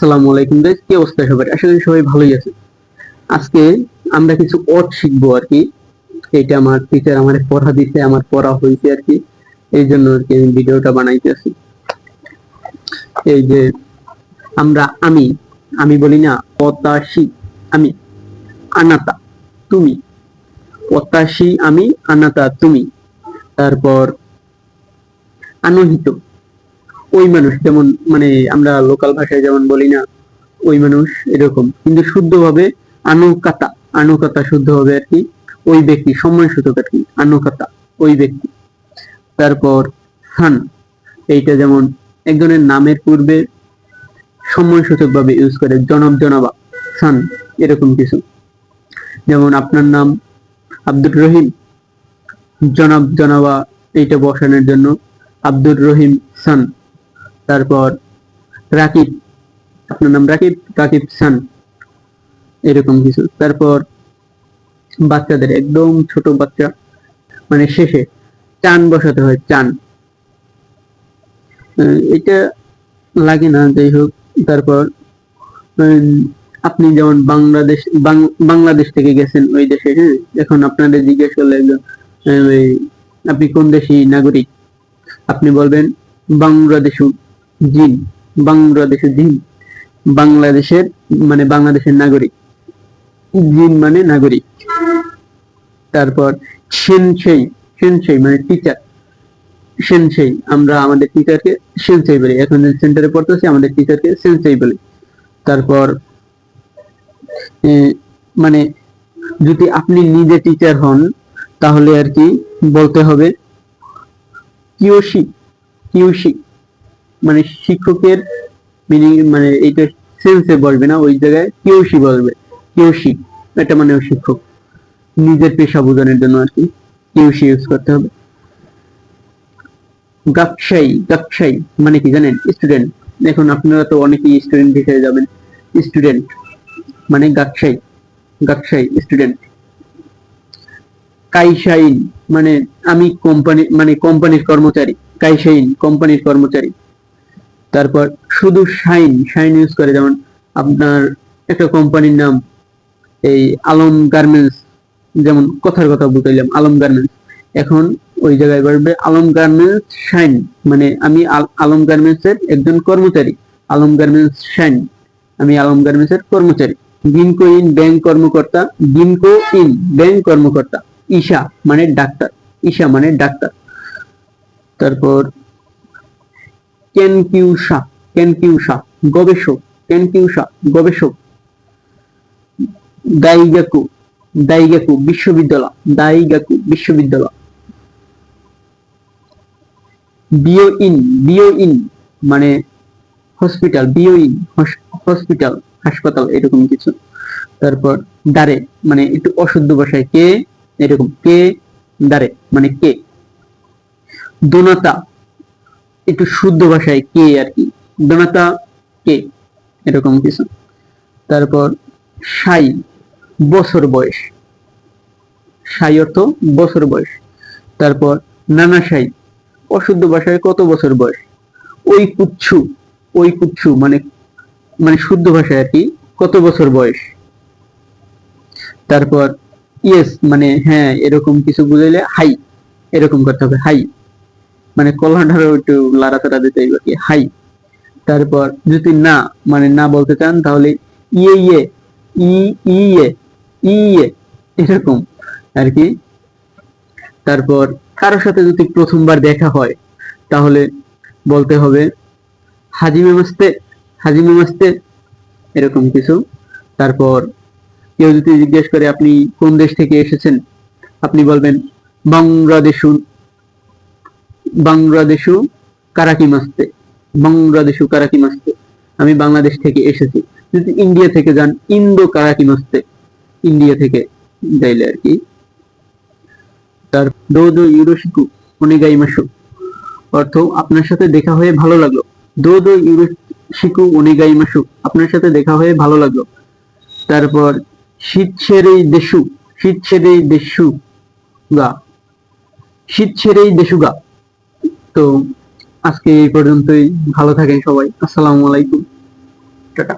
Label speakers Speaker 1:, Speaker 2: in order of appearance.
Speaker 1: আসসালামু আলাইকুম গাইস কি অবস্থা সবার আশা করি সবাই ভালোই আছে আজকে আমরা কিছু ওয়ার্ড শিখব আর কি এটা আমার টিচার আমার পড়া দিতে আমার পড়া হয়েছে আর কি এই জন্য আর কি আমি ভিডিওটা বানাইতেছি এই যে আমরা আমি আমি বলি না, পতাশি, আমি, আনাতা, তুমি। পতাশি, আমি, আনাতা, তুমি। তারপর, আনহিত। ওই মানুষ, যেমন মানে আমরা লোকাল ভাষায় যেমন বলি না, ওই মানুষ এরকম। কিন্তু শুদ্ধভাবে আনুকাতা আনুকাতা শুদ্ধ হবে আর কি, ওই ব্যক্তি, সম্মানসূচক আর কি, আনুকাতা, ওই ব্যক্তি। তারপর হান, এইটা যেমন একজনের নামের পূর্বে সম্মানসূচক ভাবে ইউজ করে, জনব জনাবা সান এরকম কিছু। যেমন আপনার নাম আব্দুর রহিম, জনাব জনাবা, এইটা বসানোর জন্য আব্দুর রহিম সান তারপর রাকিব, আপনার নাম রাকিব? রাকিব সান, এরকম কিছু। তারপর বাচ্চাদের, একদম ছোট বাচ্চা মানে শেষে চান বসাতে হয়, চান। এটা লাগে না, যাই হোক। তারপর আপনি যেমন বাংলাদেশ বাংলাদেশ থেকে গেছেন ওই দেশে হ্যাঁ? এখন আপনাদের জিজ্ঞেস করলে আপনি কোন দেশি নাগরিক? আপনি বলবেন বাংলাদেশু। জিন বাংলাদেশের জিন, বাংলাদেশের মানে বাংলাদেশের নাগরিক। জিন মানে নাগরিক। তারপর সেনসেই সেনসেই মানে টিচার সেনসেই, আমরা আমাদের টিচারকে সেনসেই বলি। এখন সেন্টারে পড়তেছি, আমাদের টিচারকে সেনসেই বলি। তারপর মানে যদি আপনি নিজে টিচার হন, তাহলে আর কি বলতে হবে কিওশি কিওশি মানে শিক্ষকের মিনিং মানে এইটা সেন্সে বলবে না, ওই জায়গায় কিওশি বলবে কিওশি এটা মানে শিক্ষক। নিজের পেশা বোঝানোর জন্য আর কি কিওশি ইউজ করতে হবে। গাকশাই গাকশাই মানে কি জানেন? স্টুডেন্ট এখন আপনারা তো অনেকেই স্টুডেন্ট হিসেবে যাবেন। স্টুডেন্ট মানে গাকশাই গাকশাই স্টুডেন্ট কাইশাইন মানে আমি কোম্পানি মানে কোম্পানির কর্মচারী কাইশাইন কোম্পানির কর্মচারী। তারপর শুধু শাইন শাইন ইউজ করে, যেমন আপনার একটা কোম্পানির নাম এই আলম গার্মেন্টস যেমন কথার কথা বুঝাইলাম আলম গার্মেন্টস এখন ওই জায়গায় বলবে আলম গার্মেন্টস শাইন মানে আমি আল- আলম গার্মেন্টস এর একজন কর্মচারী, আলম গার্মেন্টস শাইন, আমি আলম গার্মেন্টস এর কর্মচারী। গিনকো ইন ব্যাংক কর্মকর্তা গিনকো ইন ব্যাংক কর্মকর্তা, ঈশা মানে ডাক্তার, ঈশা মানে ডাক্তার। তারপর কেনকিউসা কেনকিউসা গবেষক কেনকিউসা গবেষক। দাইগাকু দাইগাকু বিশ্ববিদ্যালয় দাইগাকু বিশ্ববিদ্যালয়। বিও ইন বিও ইন মানে হসপিটাল বিও ইন হসপিটাল, হাসপাতাল, এরকম কিছু। তারপর দারে মানে একটু অশুদ্ধ ভাষায় কে, এরকম কে দারে মানে কে। দোনাতা একটু শুদ্ধ ভাষায় কে আর কি? দোনাতা কে? এরকম কিছু। তারপর সাই, বছর বয়স। সাই অর্থ বছর বয়স। তারপর নানা সাই, অশুদ্ধ ভাষায় কত বছর বয়স? ওই কুচ্ছু ওই কুচ্ছু মানে মানে শুদ্ধ ভাষায় আর কি, কত বছর বয়স? তারপর ইয়েস মানে হ্যাঁ এরকম কিছু বুঝাইলে হাই, এরকম করতে হবে, হাই। মানে কলাটারও একটু লাড়াতাড়া দিতে হইবে কি হাই। তারপর যদি না মানে না বলতে চান, তাহলে ইয়ে ইয়ে ই ইয়ে ইয়ে এরকম আর কি। তারপর কারোর সাথে যদি প্রথমবার দেখা হয়, তাহলে বলতে হবে হাজিমে মাস্তে হাজিমে মাস্তে এরকম কিছু। তারপর কেউ যদি জিজ্ঞেস করে, আপনি কোন দেশ থেকে এসেছেন? আপনি বলবেন বাংলাদেশু বাংলাদেশু কারাকি মাস্তে বাংলাদেশু কারাকি মাস্তে। আমি বাংলাদেশ থেকে এসেছি। যদি ইন্ডিয়া থেকে যান, ইন্দো কারাকি মাস্তে। ইন্ডিয়া থেকে যাইলে আর কি। তার দো দো ইউরোশিকু অনেগাই মাসু। অর্থ, আপনার সাথে দেখা হয়ে ভালো লাগল। দো দো ইউরোশিকু অনেগাই মাসু, আপনার সাথে দেখা হয়ে ভালো লাগল। তারপর শীত ছেড়েই দেশু শীত ছেড়েই দেশু গা। শীত ছেড়েই দেশু গা। তো আজকে এই পর্যন্তই। ভালো থাকেন সবাই। আসসালামু আলাইকুম। টাটা।